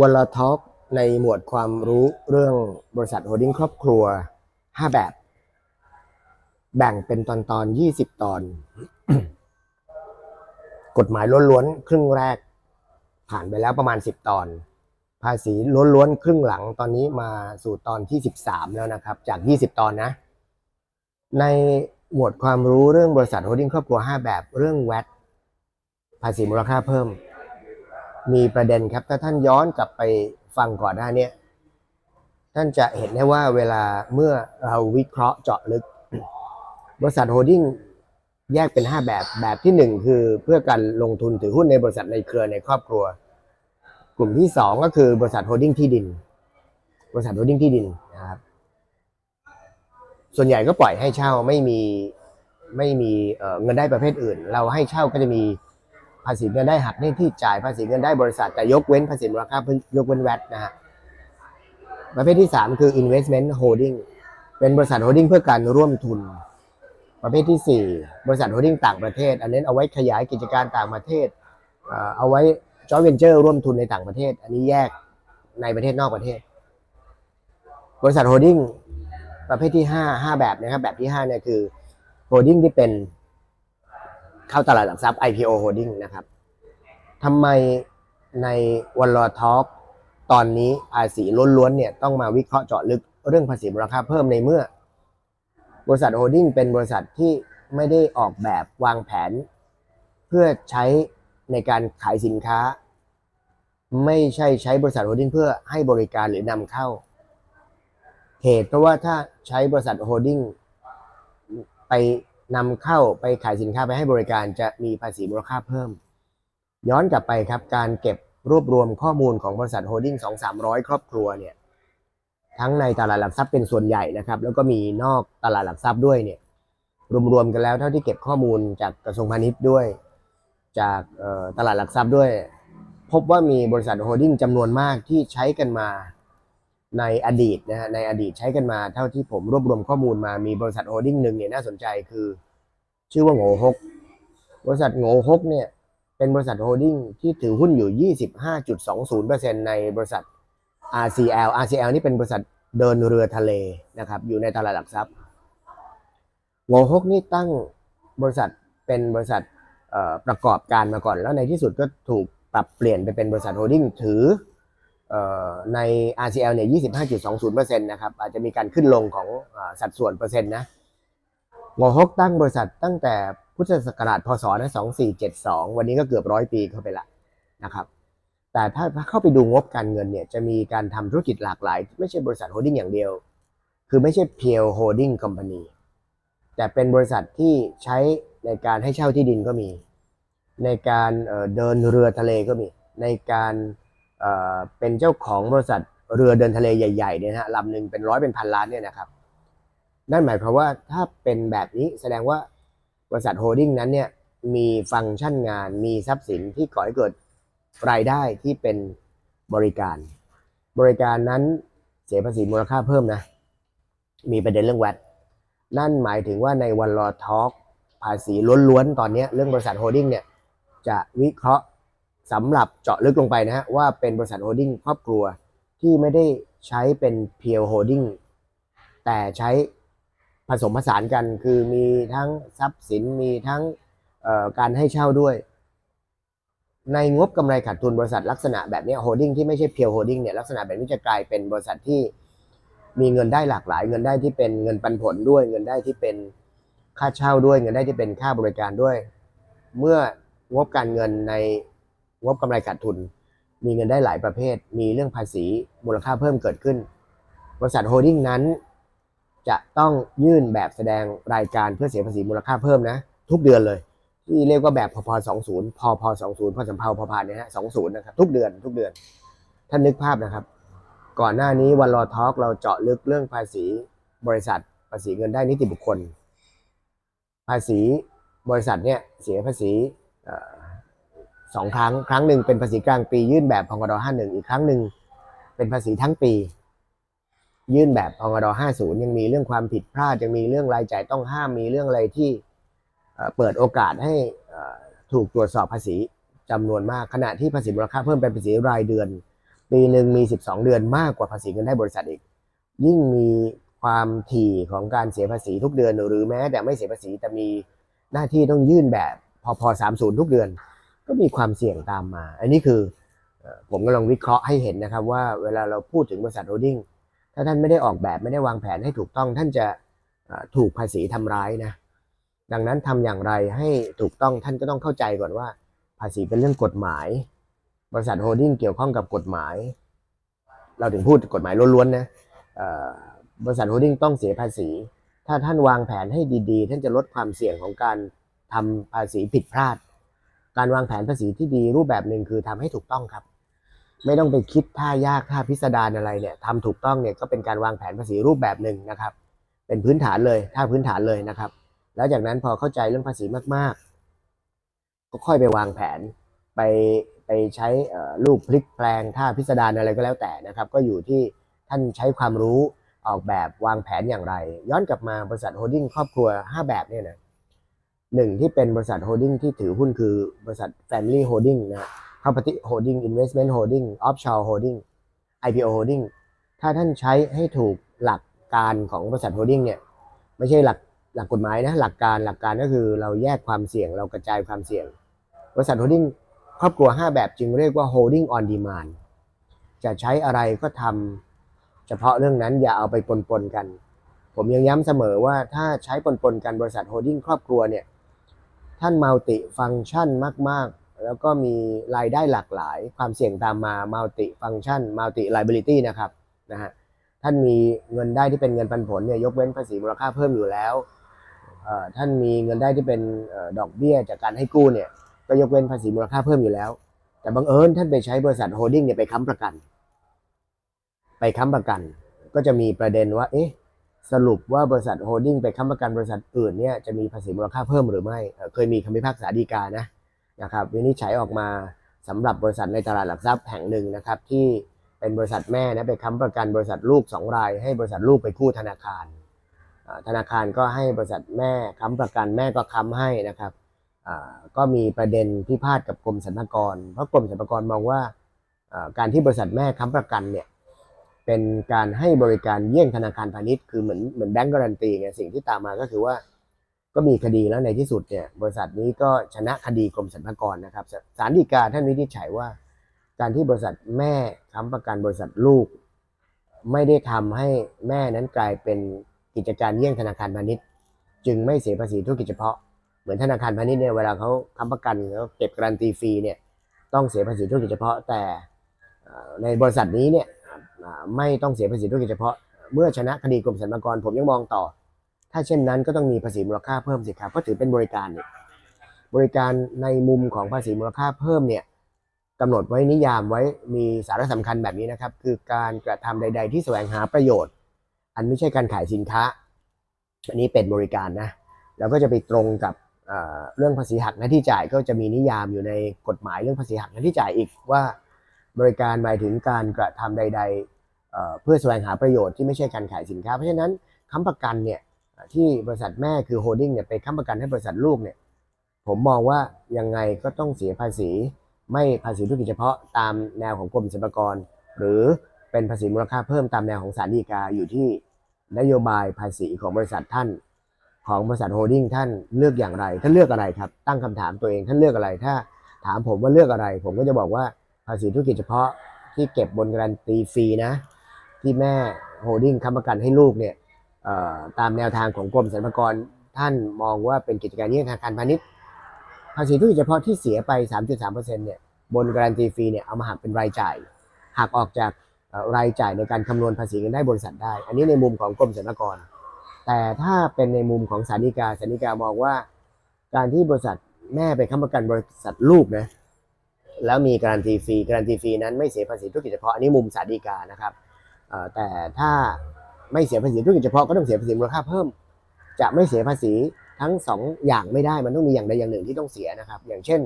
วละทอล์กในหมวดความรู้เรื่องบริษัทโฮดิ้งครอบครัว 5 แบบ แบ่งเป็นตอนตอนๆ20 ตอน กฎหมายล้วนๆ ครึ่งแรก ผ่านไปแล้วประมาณ 10 ตอน ภาษีล้วนๆ ครึ่งหลังตอนนี้มาสู่ตอนที่ 13 แล้วนะครับ จาก 20 ตอนนะ ในหมวดความรู้เรื่องบริษัทโฮดิ้งครอบครัว 5 แบบเรื่องแวดภาษีมูลค่าเพิ่ม มีประเด็นครับ ถ้าท่านย้อนกลับไปฟังก่อนหน้านี้ท่านจะเห็นได้ว่าเวลาเมื่อเราวิเคราะห์เจาะลึก บริษัทโฮดิ้งแยกเป็น 5 แบบแบบที่ 1 คือเพื่อการลงทุนถือหุ้นในบริษัทในเครือในครอบครัว กลุ่มที่ 2 ก็คือบริษัทโฮดิ้งที่ดิน บริษัทโฮดิ้งที่ดินนะครับส่วนใหญ่ก็ปล่อยให้เช่าไม่มีไม่มีเเงินได้ประเภทอื่น เราให้เช่าก็จะมี ภาษีเงินได้หักหน้ที่จ่ายภาษีเงินได้บริษัท แต่ยกเว้นภาษีมูลค่าเพิ่มยกเว้นแวดนะฮะประเภทที่ 3 คือ investment holding เป็นบริษัทโฮลดิ้งเพื่อการร่วมทุน ประเภทที่ 4 บริษัทโฮลดิ้งต่างประเทศ อันนี้เอาไว้ขยายกิจการต่างประเทศ เอาไว้ joint venture ร่วมทุนในต่างประเทศ อันนี้แยกในประเทศนอกประเทศ บริษัทโฮลดิ้งประเภทที่ 5 5 แบบนะครับแบบที่5เนี่ยคือโฮลดิ้งที่เป็น เข้าตลาดหลักทรัพย์ IPO holding นะครับทำไมในวันรอท็อ l k ตอนนี้ภาษีล้วนๆเนี่ยต้องมาวิเคราะห์เจาะลึกเรื่องภาษีมูลค่าเพิ่มในเมื่อ บริษัทโฮดิ้งเป็นบริษัทที่ไม่ได้ออกแบบวางแผน เพื่อใช้ในการขายสินค้า ไม่ใช่ใช้บริษัทโฮดิ้งเพื่อให้บริการหรือนำเข้า เหตุเพราะว่าถ้าใช้บริษัทโฮดิ้งไป นำเข้าไปขายสินค้าไปให้บริการจะมีภาษีมูลค่าเพิ่ม ย้อนกลับไปครับ การเก็บรวบรวมข้อมูลของบริษัทโฮลดิ้งสองสามร้อยครอบครัวเนี่ยทั้งในตลาดหลักทรัพย์เป็นส่วนใหญ่นะครับ แล้วก็มีนอกตลาดหลักทรัพย์ด้วยเนี่ยรวมๆกันแล้วเท่าที่เก็บข้อมูลจากกระทรวงพาณิชย์ด้วย จากตลาดหลักทรัพย์ด้วย พบว่ามีบริษัทโฮลดิ้งจำนวนมากที่ใช้กันมา ในอดีตนะฮะในอดีตใช้กันมาเท่าที่ผมรวบรวมข้อมูลมามีบริษัทโฮลดิ้งหนึ่งเนี่ยน่าสนใจคือ ชื่อว่าโง่ฮก บริษัทโง่ฮกเนี่ยเป็นบริษัทโฮลดิ้งที่ถือหุ้นอยู่ 25.20%ในบริษัท RCL RCL นี่เป็นบริษัทเดินเรือทะเลนะครับอยู่ในตลาดหลักทรัพย์โง่ฮกนี่ตั้งบริษัทเป็นบริษัทประกอบการมาก่อน แล้วในที่สุดก็ถูกปรับเปลี่ยนไปเป็นบริษัทโฮลดิ้งถือ ใน RCL เนี่ย 25.20%นะครับ อาจจะมีการขึ้นลงของอสัดส่วนเปอร์เซ็นต์นะงอฮกตั้งบริษัทตั้งแต่พุทธศักราชพศนะ2472 วันนี้ก็เกือบร้อยปีเข้าไปละนะครับ แต่ถ้าเข้าไปดูงบการเงินเนี่ย จะมีการทำธุรกิจหลากหลาย ไม่ใช่บริษัทโฮลดิ้งอย่างเดียว คือไม่ใช่เพียวโฮลดิ้งคอมพานีแต่เป็นบริษัทที่ใช้ในการให้เช่าที่ดินก็มี ในการเดินเรือทะเลก็มี ในการ เป็นเจ้าของบริษัทเรือเดินทะเลใหญ่ๆเนี่ยนะฮะลำหนึ่งเป็นร้อยเป็นพันล้านเนี่ยนะครับนั่นหมายความว่าถ้าเป็นแบบนี้แสดงว่าบริษัทโฮดิ้งนั้นเนี่ยมีฟังก์ชันงานมีทรัพย์สินที่ก่อให้เกิดรายได้ที่เป็นบริการ บริการนั้นเสียภาษีมูลค่าเพิ่มนะ มีประเด็นเรื่องแวดนั่นหมายถึงว่าในวันรอทอล์กภาษีล้วนๆ ตอนนี้เรื่องบริษัทโฮดิ้งเนี่ยจะวิเคราะห์ สำหรับเจาะลึกลงไปนะฮะว่าเป็นบริษัทโฮลดิ้งครอบครัวที่ไม่ได้ใช้เป็นเพียวโฮลดิ้งแต่ใช้ผสมผสานกันคือมีทั้งทรัพย์สินมีทั้งการให้เช่าด้วย ในงบกำไรขาดทุนบริษัทลักษณะแบบนี้โฮลดิ้งที่ไม่ใช่เพียวโฮลดิ้งเนี่ยลักษณะแบบนี้จะกลายเป็นบริษัทที่มีเงินได้หลากหลาย เงินได้ที่เป็นเงินปันผลด้วย เงินได้ที่เป็นค่าเช่าด้วย เงินได้ที่เป็นค่าบริการด้วย เมื่องบการเงินใน งบกำไรขาดทุน มีเงินได้หลายประเภท มีเรื่องภาษีมูลค่าเพิ่มเกิดขึ้น บริษัทโฮลดิ้งนั้น จะต้องยื่นแบบแสดงรายการเพื่อเสียภาษีมูลค่าเพิ่มนะ ทุกเดือนเลย ที่เรียกว่าแบบพพ20พพ20พสำเภาพพานเนี่ยฮะ20นะครับทุกเดือนทุกเดือน ท่านนึกภาพนะครับ ก่อนหน้านี้วันรอทอล์กเราเจาะลึกเรื่องภาษีบริษัทภาษีเงินได้นิติบุคคล ภาษีบริษัทเนี่ยเสียภาษี สองครั้ง ครั้งหนึ่งเป็นภาษีกลางปี ยื่นแบบพงด51อีกครั้งหนึ่งเป็นภาษีทั้งปี ยื่นแบบพงด50ยังมีเรื่องความผิดพลาดยังมีเรื่องรายจ่ายต้องห้ามมีเรื่องอะไรที่เปิดโอกาสให้ถูกตรวจสอบภาษีจำนวนมาก ขณะที่ภาษีมูลค่าเพิ่มเป็นภาษีรายเดือน ปีหนึ่งมี 12 เดือนมากกว่าภาษีเงินได้บริษัทอีก ยิ่งมีความถี่ของการเสียภาษีทุกเดือนหรือแม้แต่ไม่เสียภาษีแต่มีหน้าที่ต้องยื่นแบบพอพอ30ทุกเดือน ก็มีความเสี่ยงตามมา อันนี้คือผมกำลังวิเคราะห์ให้เห็นนะครับ ว่าเวลาเราพูดถึงบริษัทโฮดิ้งถ้าท่านไม่ได้ออกแบบไม่ได้วางแผนให้ถูกต้องท่านจะถูกภาษีทำร้ายนะดังนั้นทำอย่างไรให้ถูกต้องท่านก็ต้องเข้าใจก่อนว่า ภาษีเป็นเรื่องกฎหมาย บริษัทโฮดิ้งเกี่ยวข้องกับกฎหมาย เราถึงพูดกฎหมายล้วนๆนะบริษัทโฮดิ้งต้องเสียภาษี ถ้าท่านวางแผนให้ดีๆ ท่านจะลดความเสี่ยงของการทำภาษีผิดพลาด การวางแผนภาษีที่ดีรูปแบบหนึ่งคือทำให้ถูกต้องครับ ไม่ต้องไปคิดท่ายากท่าพิสดารอะไรเนี่ยทำถูกต้องเนี่ยก็เป็นการวางแผนภาษีรูปแบบหนึ่งนะครับ เป็นพื้นฐานเลยท่าพื้นฐานเลยนะครับ แล้วจากนั้นพอเข้าใจเรื่องภาษีมากๆ ก็ค่อยไปวางแผนไปไปใช้เอ่อลูกพลิกแปลงท่าพิสดารอะไรก็แล้วแต่นะครับ ก็อยู่ที่ท่านใช้ความรู้ออกแบบวางแผนอย่างไร ย้อนกลับมาบริษัทโฮลดิ้งครอบครัว 5 แบบเนี่ยนะ หนึ่งที่เป็นบริษัทโฮลดิ้งที่ถือหุ้นคือบริษัท Family Holding นะ Property Holding Investment Holding Offshore Holding IPO Holding ถ้าท่านใช้ให้ถูกหลักการของบริษัทโฮลดิ้งเนี่ยไม่ใช่หลักหลักกฎหมายนะหลักการหลักการก็คือเราแยกความเสี่ยงเรากระจายความเสี่ยง บริษัทโฮลดิ้งครอบครัว 5 แบบจึงเรียกว่า holding on demand จะใช้อะไรก็ทำเฉพาะเรื่องนั้นอย่าเอาไปปนๆกัน ผมยังย้ำเสมอว่าถ้าใช้ปนๆกันบริษัทโฮลดิ้งครอบครัวเนี่ย ท่านมัลติฟัง c t ชันมาก ๆ แล้วก็มีรายได้หลากหลาย ความเสี่ยงตามมามัลติฟัง c t ชันมัลติ liability นะครับนะฮะท่านมีเงินได้ที่เป็นเงินปันผลเนี่ยยกเว้นภาษีมูลค่าเพิ่มอยู่แล้วท่านมีเงินได้ที่เป็นอดอกเบี้ยจากการให้กู้เนี่ยก็ยกเว้นภาษีมูลค่าเพิ่มอยู่แล้ว แต่บังเอิญท่านไปใช้บริษัทโฮลดิ้งเนี่ยไปค้ำประกัน ไปค้ำประกัน ก็จะมีประเด็นว่า เอ๊ะ สรุปว่าบริษัทโฮลดิ้งไปค้ำประกันบริษัทอื่นเนี่ยจะมีภาษีมูลค่าเพิ่มหรือไม่ เคยมีคำพิพากษาฎีกานะนะครับวินิจฉัยออกมาสำหรับบริษัทในตลาดหลักทรัพย์แห่งหนึ่งนะครับที่เป็นบริษัทแม่นะไปค้ำประกันบริษัทลูกสองราย ให้บริษัทลูกไปกู้ธนาคาร ธนาคารก็ให้บริษัทแม่ค้ำประกันแม่ก็ค้ำให้นะครับก็มีประเด็นพิพาทกับกรมสรรพากร เพราะกรมสรรพากรมองว่าการที่บริษัทแม่ค้ำประกันเนี่ย เป็นการให้บริการเยี่ยงธนาคารพาณิชย์คือเหมือนเหมือนแบงก์การันตีไงสิ่งที่ตามมาก็คือว่า ก็มีคดีแล้วในที่สุดเนี่ยบริษัทนี้ก็ชนะคดีกรมสรรพากรนะครับศาลฎีกาท่านวินิจฉัยว่า การที่บริษัทแม่ค้ำประกันบริษัทลูก ไม่ได้ทำให้แม่นั้นกลายเป็นกิจการเยี่ยงธนาคารพาณิชย์ จึงไม่เสียภาษีธุรกิจเฉพาะเหมือนธนาคารพาณิชย์เนี่ยเวลาเขาค้ำประกันเขาเก็บการันตีฟรีเนี่ยต้องเสียภาษีธุรกิจเฉพาะแต่ในบริษัทนี้เนี่ย ไม่ต้องเสียภาษีธุรกิจเฉพาะ เมื่อชนะคดีกรมสรรพากรผมยังมองต่อ ถ้าเช่นนั้นก็ต้องมีภาษีมูลค่าเพิ่มสิครับก็ถือเป็นบริการเนี่ยบริการในมุมของภาษีมูลค่าเพิ่มเนี่ยกำหนดไว้นิยามไว้มีสาระสำคัญแบบนี้นะครับ คือการกระทำใด ๆ ที่แสวงหาประโยชน์ อันไม่ใช่การขายสินค้า อันนี้เป็นบริการนะแล้วก็จะไปตรงกับเเรื่องภาษีหักหน้าที่จ่ายก็จะมีนิยามอยู่ในกฎหมายเรื่องภาษีหักหน้าที่จ่ายอีกว่า บริการหมายถึงการกระทำใด ๆ เพื่อแสวงหาประโยชน์ที่ไม่ใช่การขายสินค้า เพราะฉะนั้นค้ำประกันเนี่ยที่บริษัทแม่คือโฮลดิ้งเนี่ยไปค้ำประกันให้บริษัทลูกเนี่ยผมมองว่ายังไงก็ต้องเสียภาษี ไม่ภาษีธุรกิจเฉพาะตามแนวของกรมสรรพากร หรือเป็นภาษีมูลค่าเพิ่มตามแนวของศาลฎีกาอยู่ที่นโยบายภาษีของบริษัทท่านของบริษัทโฮลดิ้งท่านเลือกอย่างไรท่านเลือกอะไรครับ ตั้งคำถามตัวเองท่านเลือกอะไรถ้าถามผมว่าเลือกอะไร ผมก็จะบอกว่าภาษีธุรกิจเฉพาะที่เก็บบนการันตีฟรีนะ ที่แม่โฮดิ้งค้ำประกันให้ลูกเนี่ยตามแนวทางของกรมสรรพากรท่านมองว่าเป็นกิจการเยี่ยงธนาคารพาณิชย์ภาษีธุรกิจเฉพาะที่เสียไป 3.3%เนี่ยบนการันตีฟรีเนี่ยเอามาหักเป็นรายจ่ายหักออกจากรายจ่ายในการคำนวณภาษีเงินได้บริษัทได้ อันนี้ในมุมของกรมสรรพากร แต่ถ้าเป็นในมุมของสาริกาสาริกามองว่า การที่บริษัทแม่ไปค้ำประกันบริษัทลูกนะแล้วมีการันตีฟรีการันตีฟรีนั้นไม่เสียภาษีธุรกิจเฉพาะอันนี้มุมสาริกานะครับ แต่ถ้าไม่เสียภาษีธุรกิจเฉพาะก็ต้องเสียภาษีมูลค่าเพิ่ม จะไม่เสียภาษีทั้งสองอย่างไม่ได้มันต้องมีอย่างใดอย่างหนึ่งที่ต้องเสียนะครับ อย่างเช่น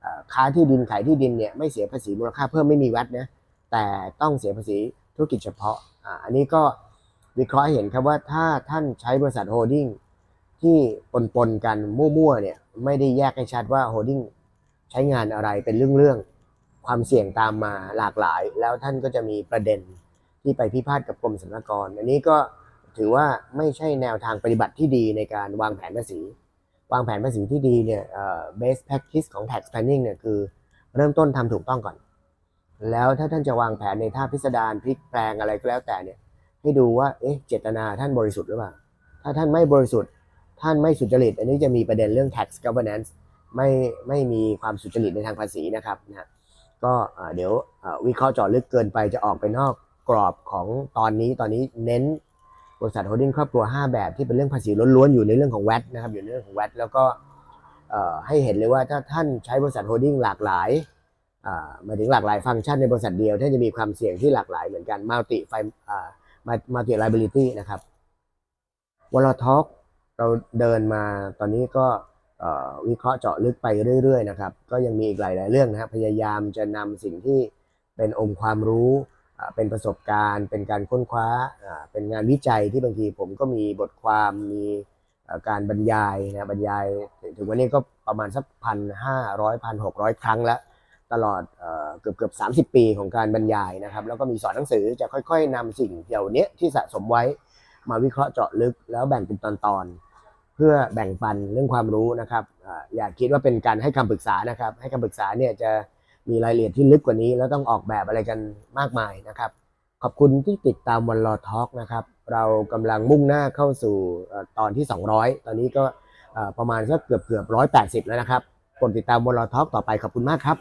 เอ่อค้าที่ดินขายที่ดินเนี่ยไม่เสียภาษีมูลค่าเพิ่มไม่มีวัดนะแต่ต้องเสียภาษีธุรกิจเฉพาะอันนี้ก็วิเคราะห์เห็นครับว่าถ้าท่านใช้บริษัทโฮลดิ้งที่ปนๆกันมั่วๆเนี่ยไม่ได้แยกให้ชัดว่าโฮลดิ้งใช้งานอะไรเป็นเรื่องๆความเสี่ยงตามมาหลากหลาย แล้วท่านก็จะมีประเด็น ที่ไปพิพาทกับกรมสรรพากร อันนี้ก็ถือว่าไม่ใช่แนวทางปฏิบัติที่ดีในการวางแผนภาษี วางแผนภาษีที่ดีเนี่ยเอ่อ best practice ของ tax planning เนี่ยคือเริ่มต้นทำถูกต้องก่อน แล้วถ้าท่านจะวางแผนในท่าพิสดารพลิกแปลงอะไรก็แล้วแต่เนี่ยให้ดูว่าเอ๊ะเจตนาท่านบริสุทธิ์หรือเปล่า ถ้าท่านไม่บริสุทธิ์ ท่านไม่สุจริต อันนี้จะมีประเด็นเรื่อง tax governance ไม่ไม่มีความสุจริตในทางภาษีนะครับนะฮะก็เดี๋ยววิเคราะห์เจาะลึกเกินไปจะออกไปนอก กรอบของตอนนี้ตอนนี้เน้นบริษัทโฮลดิ้งครอบครัว 5 แบบที่เป็นเรื่องภาษีล้วนๆอยู่ในเรื่องของ VAT นะครับอยู่ในเรื่องของ VAT แล้วก็ให้เห็นเลยว่าถ้าท่านใช้บริษัทโฮลดิ้งหลากหลายหมายถึงหลากหลายฟังก์ชันในบริษัทเดียวท่านจะมีความเสี่ยงที่หลากหลายเหมือนกัน multi ไฟอ่า multi liability นะครับวอลท็อกเราเดินมาตอนนี้ก็วิเคราะห์เจาะลึกไปเรื่อยๆนะครับ ก็ยังมีอีกหลายๆเรื่องนะครับพยายามจะนำสิ่งที่เป็นองค์ความรู้ เป็นประสบการณ์ เป็นการค้นคว้าเป็นงานวิจัยที่บางทีผมก็มีบทความมีการบรรยายนะบรรยายถึงวันนี้ก็ประมาณสักพันห้าร้อยพันหกร้อยครั้งแล้ว ตลอดเกือบเกือบสาปีของการบรรยายนะครับ แล้วก็มีสอนหนังสือจะค่อยๆนำสิ่งเหล่านี้ที่สะสมไว้มาวิเคราะห์เจาะลึกแล้วแบ่งเป็นตอนๆ เพื่อแบ่งปันเรื่องความรู้นะครับอ่าอย่าคิดว่าเป็นการให้คำปรึกษานะครับ ให้คำปรึกษาเนี่ยจะ มีรายละเอียดที่ลึกกว่านี้ แล้วต้องออกแบบอะไรกันมากมายนะครับ ขอบคุณที่ติดตามวันรอทอล์กนะครับ เรากำลังมุ่งหน้าเข้าสู่ตอนที่ 200 ตอนนี้ก็ประมาณสักเกือบเกือบร้อยแปดสิบแล้วนะครับกดติดตามวันรอทอล์กต่อไปขอบคุณมากครับ